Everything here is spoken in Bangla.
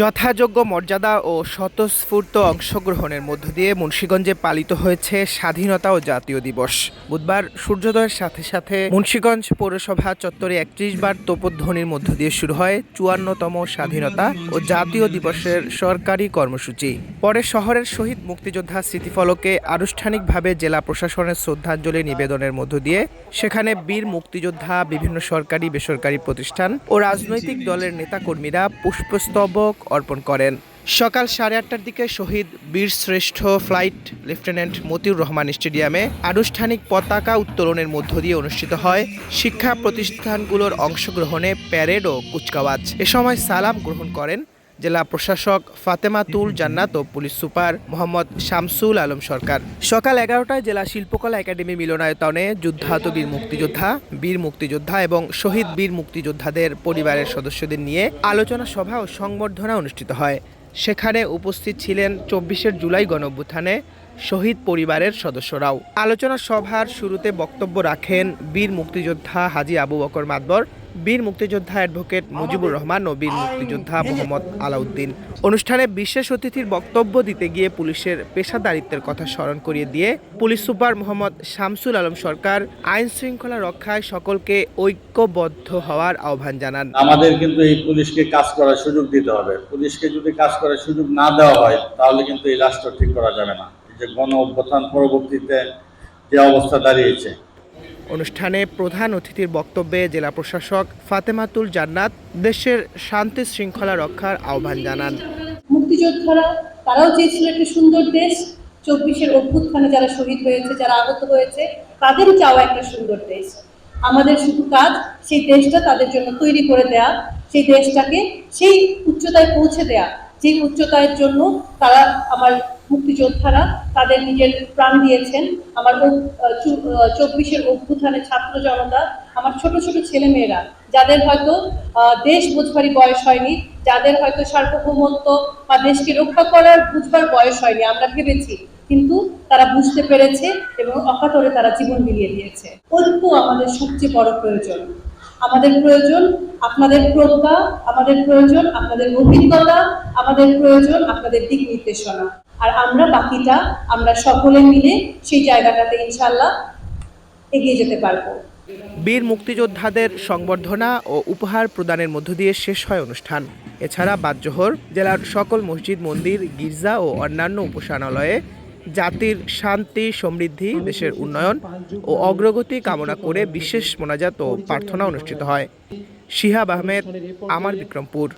যথাযোগ্য মর্যাদা ও স্বতঃস্ফূর্ত অংশগ্রহণের মধ্য দিয়ে মুন্সীগঞ্জে পালিত হয়েছে স্বাধীনতা ও জাতীয় দিবস। বুধবার সূর্যোদয়ের সাথে সাথে মুন্সীগঞ্জ পৌরসভা চত্বরে একত্রিশ বার তোপধ্বনির মধ্য দিয়ে শুরু হয় চুয়ান্নতম স্বাধীনতা ও জাতীয় দিবসের সরকারি কর্মসূচি। পরে শহরের শহীদ মুক্তিযোদ্ধা স্মৃতিফলকে আনুষ্ঠানিকভাবে জেলা প্রশাসনের শ্রদ্ধাঞ্জলি নিবেদনের মধ্য দিয়ে সেখানে বীর মুক্তিযোদ্ধা, বিভিন্ন সরকারি, বেসরকারি প্রতিষ্ঠান ও রাজনৈতিক দলের নেতাকর্মীরা পুষ্পস্তবক অর্পণ করেন। সকাল সাড়ে আটটার দিকে শহীদ বীর শ্রেষ্ঠ ফ্লাইট লেফটেন্যান্ট মতিউর রহমান স্টেডিয়ামে আনুষ্ঠানিক পতাকা উত্তোলনের মধ্য দিয়ে অনুষ্ঠিত হয় শিক্ষা প্রতিষ্ঠানগুলোর অংশগ্রহণে প্যারেড ও কুচকাওয়াজ। এ সময় সালাম গ্রহণ করেন জেলা প্রশাসক ফাতেমাতুল জান্নাত ও পুলিশ সুপার মোহাম্মদ শামসুল আলম সরকার। সকাল এগারোটায় জেলা শিল্পকলা একাডেমি মিলনায়তনে যুদ্ধাহত বীর মুক্তিযোদ্ধা বীর মুক্তিযোদ্ধা এবং শহীদ বীর মুক্তিযোদ্ধাদের পরিবারের সদস্যদের নিয়ে আলোচনা সভা ও সংবর্ধনা অনুষ্ঠিত হয়। সেখানে উপস্থিত ছিলেন চব্বিশের জুলাই গণঅভ্যুত্থানে শহীদ পরিবারের সদস্যরাও। আলোচনা সভার শুরুতে বক্তব্য রাখেন বীর মুক্তিযোদ্ধা হাজি আবু বকর মাদবর বীর মুক্তিযোদ্ধা অ্যাডভোকেট মুজিবুর রহমান ও বীর মুক্তিযোদ্ধা মোহাম্মদ আলাউদ্দিন। অনুষ্ঠানে বিশেষ অতিথির বক্তব্য দিতে গিয়ে পুলিশের পেশাদারিত্বের কথা স্মরণ করিয়ে দিয়ে পুলিশ সুপার মোহাম্মদ শামসুল আলম সরকার আইন শৃঙ্খলা রক্ষায় সকলকে ঐক্যবদ্ধ হওয়ার আহ্বান জানান। আমাদের কিন্তু এই পুলিশকে কাজ করার সুযোগ দিতে হবে। পুলিশকে যদি কাজ করার সুযোগ না দেওয়া হয়, তাহলে কিন্তু এই রাষ্ট্র ঠিক করা যাবে না। যে গণ অভ্যুত্থান পরবর্তীতে যে অবস্থা দাঁড়িয়েছে অনুষ্ঠানে প্রধান অতিথির বক্তব্যে জেলা প্রশাসক ফাতেমাতুল জান্নাত দেশের শান্তি শৃঙ্খলা রক্ষার আহ্বান জানান। মুক্তিযোদ্ধারা, তারাও চেয়েছিল একটা সুন্দর দেশ। চব্বিশের অভ্যুত্থানে যারা শহীদ হয়েছে, যারা আহত হয়েছে তাদেরও চাওয়া একটা সুন্দর দেশ। আমাদের শুধু কাজ সেই দেশটা তাদের জন্য তৈরি করে দেয়া, সেই দেশটাকে সেই উচ্চতায় পৌঁছে দেয়া যে উচ্চতার জন্য তারা আমার মুক্তিযোদ্ধারা তাদের নিজের প্রাণ দিয়েছেন। আমার চব্বিশের অভ্যুত্থানে ছাত্র জনতা, আমার ছোট ছোট ছেলে মেয়েরা যাদের হয়তো দেশ বুঝবারই বয়স হয়নি, যাদের হয়তো সার্বভৌমত্ব বা দেশকে রক্ষা করার বুঝবার বয়স হয়নি, আমরা ভেবেছি, কিন্তু তারা বুঝতে পেরেছে এবং অকাতরে তারা জীবন মিলিয়ে দিয়েছে। ঐক্য আমাদের সবচেয়ে বড় প্রয়োজন। আমাদের প্রয়োজন আপনাদের প্রজ্ঞা, আমাদের প্রয়োজন আপনাদের অভিজ্ঞতা, আমাদের প্রয়োজন আপনাদের দিক নির্দেশনা। আর আমরা বাকিটা, আমরা সকলে মিলে সেই জায়গাটাতে ইনশাল্লাহ এগিয়ে যেতে পারব। বীর মুক্তিযোদ্ধাদের সংবর্ধনা ও উপহার প্রদানের মধ্য দিয়ে শেষ হয় অনুষ্ঠান। এছাড়া বাদজোহর জেলার সকল মসজিদ, মন্দির, গির্জা ও অন্যান্য উপাসনালয়ে জাতির শান্তি, সমৃদ্ধি, দেশের উন্নয়ন ও অগ্রগতি কামনা করে বিশেষ মোনাজাত ও প্রার্থনা অনুষ্ঠিত হয়। শিহাব আহমেদ, আমার বিক্রমপুর।